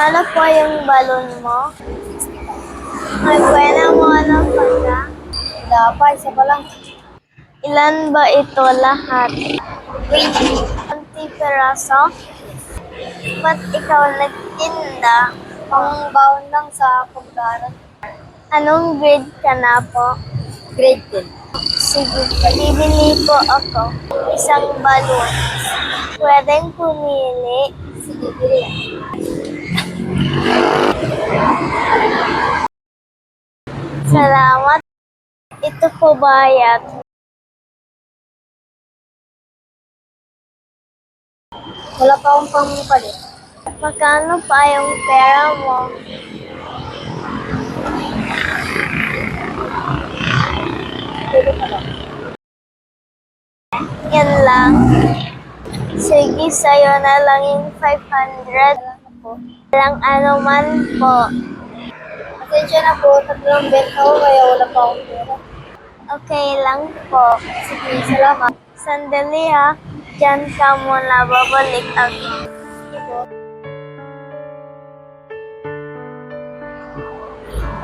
Magkano po yung balon mo? Ay, buena mo ng pagka. Wala pa, isa pa lang. Ilan ba ito lahat? 20 peraso? Ba't ikaw nagtinda? Pang baon lang sa pagkaran. Anong grade ka na po? Grade 10. Sige, bibili po ako. Isang balon. Pwedeng pumili. Sige, bili. Salamat. Ito po bayad. Wala pa akong pangpalit. Magkano pa yung pera mo? Yan lang. Sige, sa'yo na lang yung 500 po. Walang ano man po. Pasensya na po, tatlong benta ko kaya wala pa akong pera. Okay lang po. Sige, salamat. Sandali ha. Diyan ka muna, babalik ako.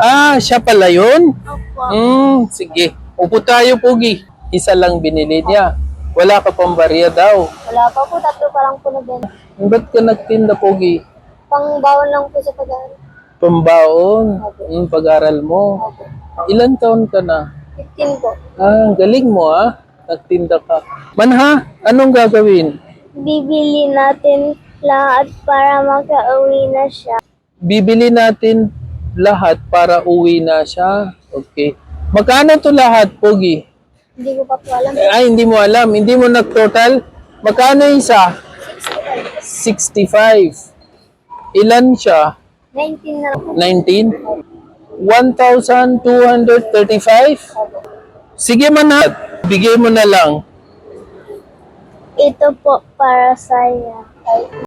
Ah, siya pala yun? Opo. Hmm, sige. Upo tayo, Pogi. Isa lang binili niya. Wala ka pang barya daw. Wala pa po, tatlo pa lang po na benta. Ba't ka nagtinda, Pogi? Pang bawon lang po sa pag-aaral. Pambaon. Hmm, pag-aral mo. Opo. Ilan taon ka na? 15 po. Ah, galing mo ah. Nagtinda ka. Manha, anong gagawin? Bibili natin lahat para makauwi na siya. Bibili natin lahat para uwi na siya. Okay. Magkano to lahat, Pogi? Hindi ko pa po alam. Ay, hindi mo alam. Hindi mo nag-total? Magkano isa? 65. Ilan siya? 19 na lang po. 19? 1,235? Sige manat. Bigay mo na lang. Ito po para sa'yo. Ay,